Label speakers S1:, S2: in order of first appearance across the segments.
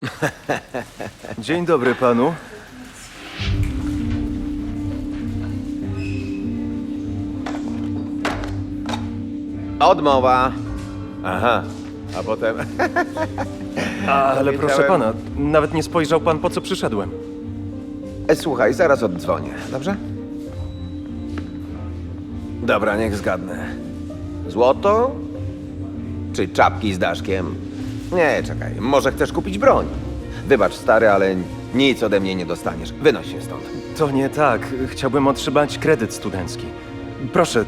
S1: Dzień dobry panu.
S2: Odmowa. Aha. A potem.
S1: Ale
S2: Wiedziałem.
S1: proszę pana, nawet nie spojrzał pan po co przyszedłem.
S2: E, Słuchaj, zaraz oddzwonię, dobrze? Dobra, niech zgadnę. Złoto? Czy czapki z daszkiem? Nie, czekaj. Może chcesz kupić broń? Wybacz, stary, ale nic ode mnie nie dostaniesz. Wynoś się stąd.
S1: To nie tak. Chciałbym otrzymać kredyt studencki. Proszę,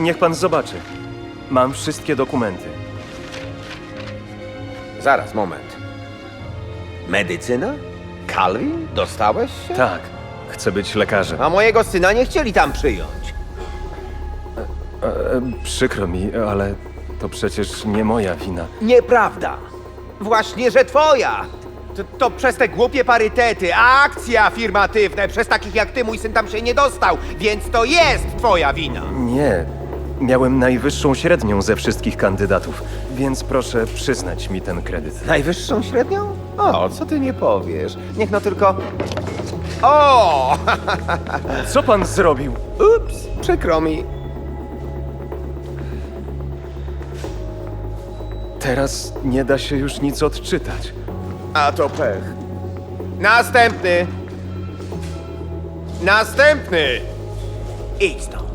S1: niech pan zobaczy. Mam wszystkie dokumenty.
S2: Zaraz, moment. Medycyna? Calvin? Dostałeś się?
S1: Tak, chcę być lekarzem.
S2: A mojego syna nie chcieli tam przyjąć.
S1: E, przykro mi, ale to przecież nie moja wina.
S2: Nieprawda. Właśnie, że twoja. To, to przez te głupie parytety, akcje afirmatywne, przez takich jak ty mój syn tam się nie dostał, więc to jest twoja wina.
S1: Nie. Miałem najwyższą średnią ze wszystkich kandydatów, więc proszę przyznać mi ten kredyt.
S2: Najwyższą średnią? O, co ty nie powiesz? Niech no tylko... O!
S1: Co pan zrobił?
S2: Ups, przykro mi.
S1: Teraz nie da się już nic odczytać.
S2: A to pech. Następny. Następny. Idź stąd.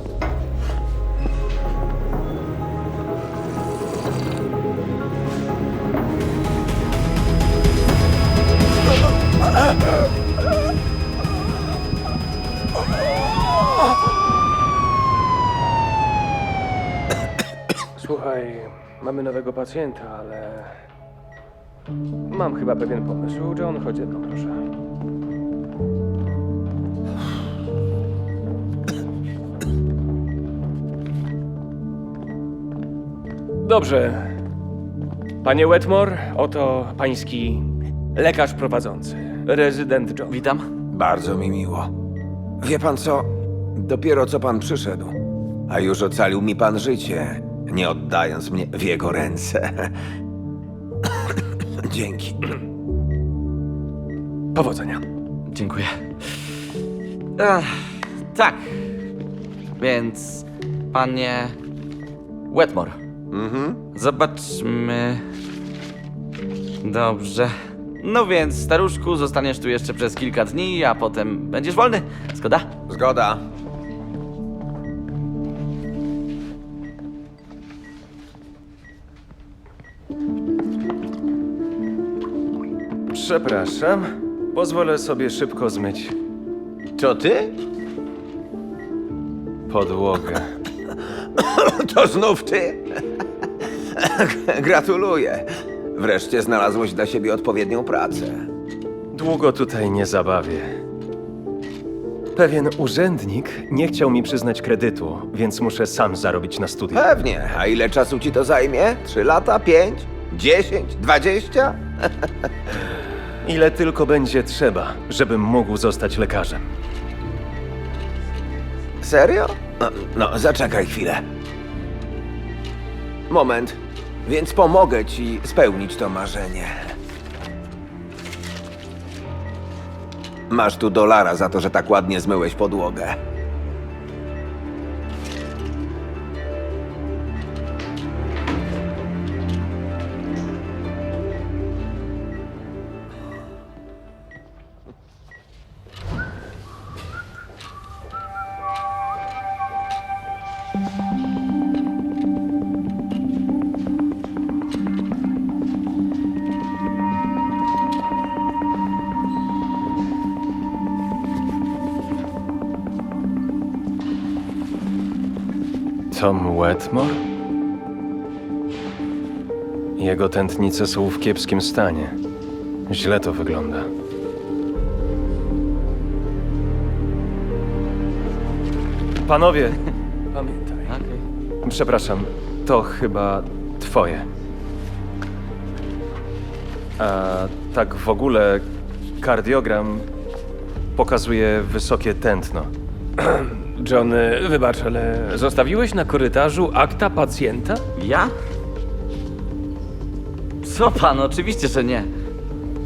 S3: Słuchaj, mamy nowego pacjenta, ale. Mam chyba pewien pomysł. John, chodź ze mną, proszę. Dobrze. Panie Wetmore, oto pański lekarz prowadzący, rezydent John.
S4: Witam.
S2: Bardzo mi miło. Wie pan co? Dopiero co pan przyszedł, a już ocalił mi pan życie, nie oddając mnie w jego ręce. Dzięki.
S3: Powodzenia.
S4: Dziękuję. Ech, tak. Więc, panie Wetmore. Mhm. Zobaczmy. Dobrze. No więc, staruszku, zostaniesz tu jeszcze przez kilka dni, a potem będziesz wolny. Zgoda?
S2: Zgoda.
S1: Przepraszam, pozwolę sobie szybko zmyć
S2: To ty?
S1: podłogę.
S2: To znów ty? Gratuluję. Wreszcie znalazłeś dla siebie odpowiednią pracę.
S1: Długo tutaj nie zabawię. Pewien urzędnik nie chciał mi przyznać kredytu, więc muszę sam zarobić na studia.
S2: Pewnie. A ile czasu ci to zajmie? Trzy lata? Pięć? Dziesięć? Dwadzieścia?
S1: Ile tylko będzie trzeba, żebym mógł zostać lekarzem.
S2: Serio? No, no, zaczekaj chwilę. Moment. Więc pomogę ci spełnić to marzenie. Masz tu dolara za to, że tak ładnie zmyłeś podłogę.
S1: Tom Wetmore? Jego tętnice są w kiepskim stanie. Źle to wygląda. Panowie,
S3: Pamiętaj.
S4: Okej.
S1: przepraszam, to chyba twoje. A tak w ogóle kardiogram pokazuje wysokie tętno.
S3: John, wybacz, ale zostawiłeś na korytarzu akta pacjenta?
S4: Ja? Co pan? Oczywiście, że nie.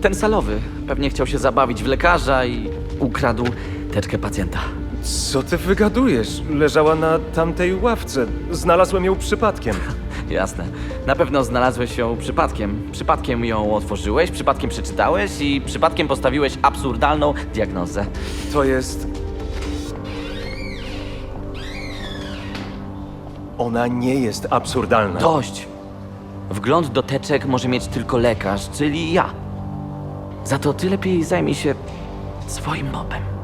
S4: ten salowy. Pewnie chciał się zabawić w lekarza i ukradł teczkę pacjenta.
S1: Co ty wygadujesz? Leżała na tamtej ławce. Znalazłem ją przypadkiem.
S4: Jasne. Na pewno znalazłeś ją przypadkiem. Przypadkiem ją otworzyłeś, przypadkiem przeczytałeś i przypadkiem postawiłeś absurdalną diagnozę.
S1: To jest. Ona nie jest absurdalna.
S4: Dość! Wgląd do teczek może mieć tylko lekarz, czyli ja. Za to ty lepiej zajmij się swoim mobem.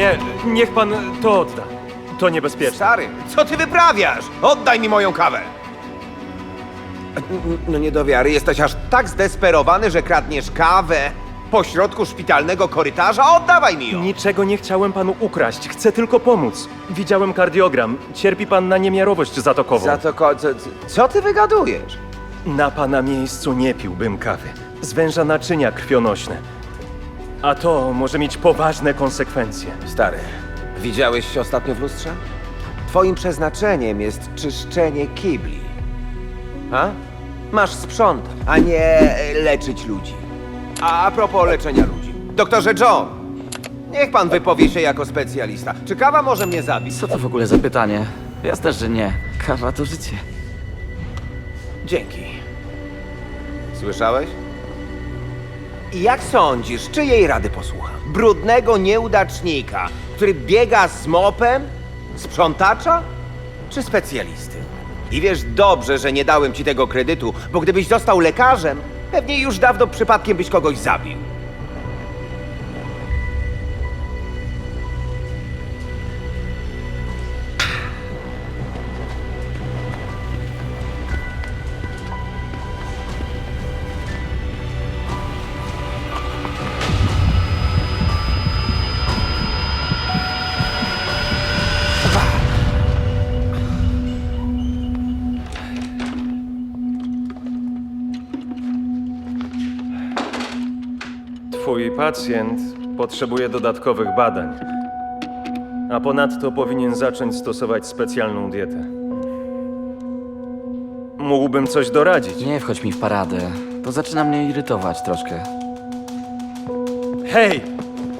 S1: Nie, niech pan to odda. To niebezpieczne.
S2: Stary, co ty wyprawiasz? Oddaj mi moją kawę! No nie do wiary, jesteś aż tak zdesperowany, że kradniesz kawę po środku szpitalnego korytarza? Oddawaj mi ją!
S1: Niczego nie chciałem panu ukraść. Chcę tylko pomóc. Widziałem kardiogram. Cierpi pan na niemiarowość zatokową.
S2: Za to ko- co, co ty wygadujesz?
S1: Na pana miejscu nie piłbym kawy. Zwęża naczynia krwionośne. A to może mieć poważne konsekwencje.
S2: Stary, widziałeś się ostatnio w lustrze? Twoim przeznaczeniem jest czyszczenie kibli. A? Masz sprzątać, a nie e, leczyć ludzi. A, a propos leczenia ludzi. Doktorze John, niech pan wypowie się jako specjalista. Czy kawa może mnie zabić?
S4: Co to w ogóle za pytanie? Jasne, że nie. Kawa to życie.
S2: Dzięki. Słyszałeś? I jak sądzisz, czyjej rady posłucham? Brudnego nieudacznika, który biega z mopem? Sprzątacza? Czy specjalisty? I wiesz dobrze, że nie dałem ci tego kredytu, bo gdybyś został lekarzem, pewnie już dawno przypadkiem byś kogoś zabił.
S1: Pacjent potrzebuje dodatkowych badań. A ponadto powinien zacząć stosować specjalną dietę. Mógłbym coś doradzić.
S4: Nie wchodź mi w paradę. To zaczyna mnie irytować troszkę.
S1: Hej!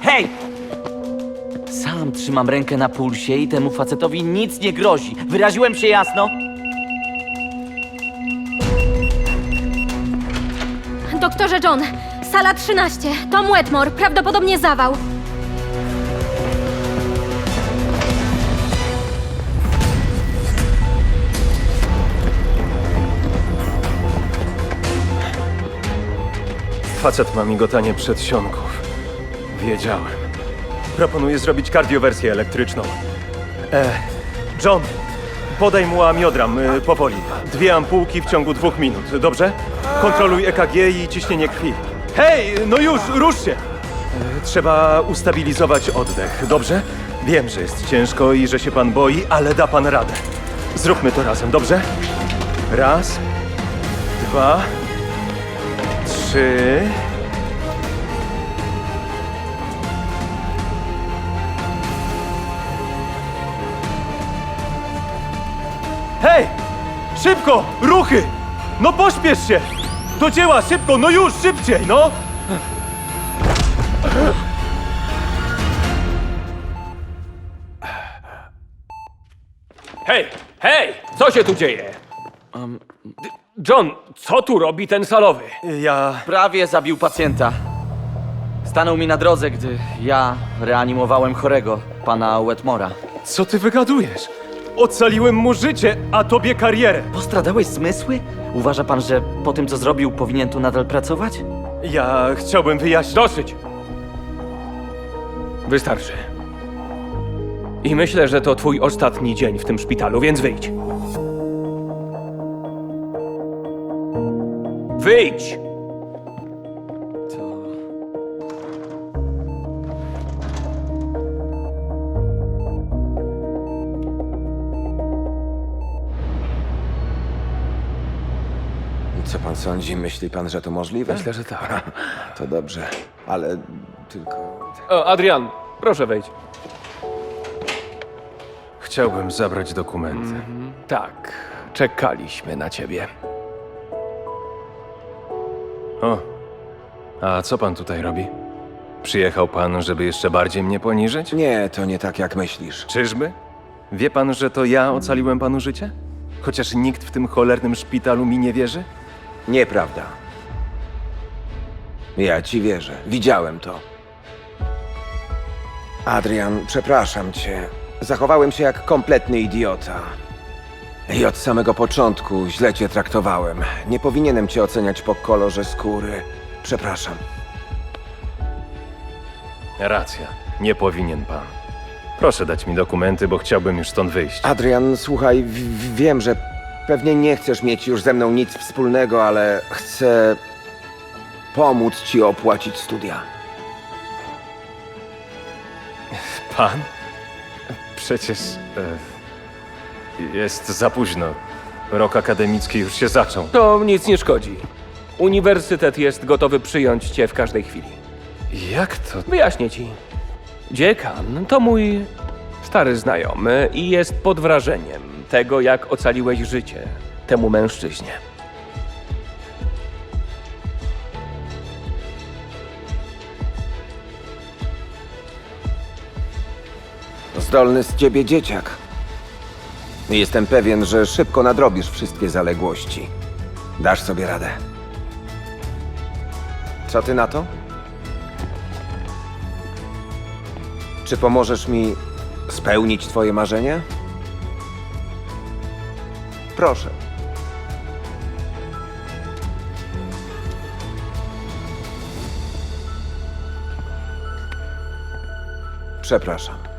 S4: Hej! Sam trzymam rękę na pulsie i temu facetowi nic nie grozi. Wyraziłem się jasno?
S5: Doktorze John, sala 13, Tom Wetmore, prawdopodobnie zawał.
S1: Facet ma migotanie przedsionków. Wiedziałem. Proponuję zrobić kardiowersję elektryczną. E, John, podaj mu amiodram y, powoli. Dwie ampułki w ciągu dwóch minut, dobrze? Kontroluj EKG i ciśnienie krwi. Hej, no już, rusz się! E, trzeba ustabilizować oddech, dobrze? Wiem, że jest ciężko i że się pan boi, ale da pan radę. Zróbmy to razem, dobrze? Raz, dwa, trzy. Hej! Szybko! Ruchy! No pośpiesz się! Do dzieła, szybko! No już, szybciej, no!
S3: Hej, hej! Co się tu dzieje? D- John, co tu robi ten salowy?
S1: Ja...
S4: Prawie zabił pacjenta. Stanął mi na drodze, gdy ja reanimowałem chorego, pana Wetmora.
S1: Co ty wygadujesz? Ocaliłem mu życie, a tobie karierę.
S4: Postradałeś zmysły? Uważa pan, że po tym, co zrobił, powinien tu nadal pracować?
S1: Ja chciałbym wyjaśnić...
S3: Dosyć. Wystarczy. I myślę, że to twój ostatni dzień w tym szpitalu, więc wyjdź. Wyjdź!
S2: Sądzi? Myśli pan, że to możliwe?
S3: Myślę, że tak.
S2: To dobrze, ale tylko...
S3: O, Adrian, proszę wejdź.
S1: Chciałbym zabrać dokumenty.
S3: Tak, czekaliśmy na ciebie.
S1: O, a co pan tutaj robi? Przyjechał pan, żeby jeszcze bardziej mnie poniżyć?
S2: Nie, to nie tak jak myślisz.
S1: Czyżby? Wie pan, że to ja ocaliłem panu życie? Chociaż nikt w tym cholernym szpitalu mi nie wierzy?
S2: Nieprawda. Ja ci wierzę. Widziałem to. Adrian, przepraszam cię. Zachowałem się jak kompletny idiota. I od samego początku źle cię traktowałem. Nie powinienem cię oceniać po kolorze skóry. Przepraszam.
S1: Racja, nie powinien pan. Proszę dać mi dokumenty, bo chciałbym już stąd wyjść.
S2: Adrian, słuchaj, w- w- wiem, że pewnie nie chcesz mieć już ze mną nic wspólnego, ale chcę pomóc ci opłacić studia.
S1: Pan? Przecież. E, jest za późno. Rok akademicki już się zaczął.
S3: To nic nie szkodzi. Uniwersytet jest gotowy przyjąć cię w każdej chwili.
S1: Jak to?
S3: Wyjaśnię ci. Dziekan to mój stary znajomy i jest pod wrażeniem tego, jak ocaliłeś życie temu mężczyźnie.
S2: Zdolny z ciebie dzieciak. Jestem pewien, że szybko nadrobisz wszystkie zaległości. Dasz sobie radę. Co ty na to? Czy pomożesz mi spełnić twoje marzenie? Proszę. Przepraszam.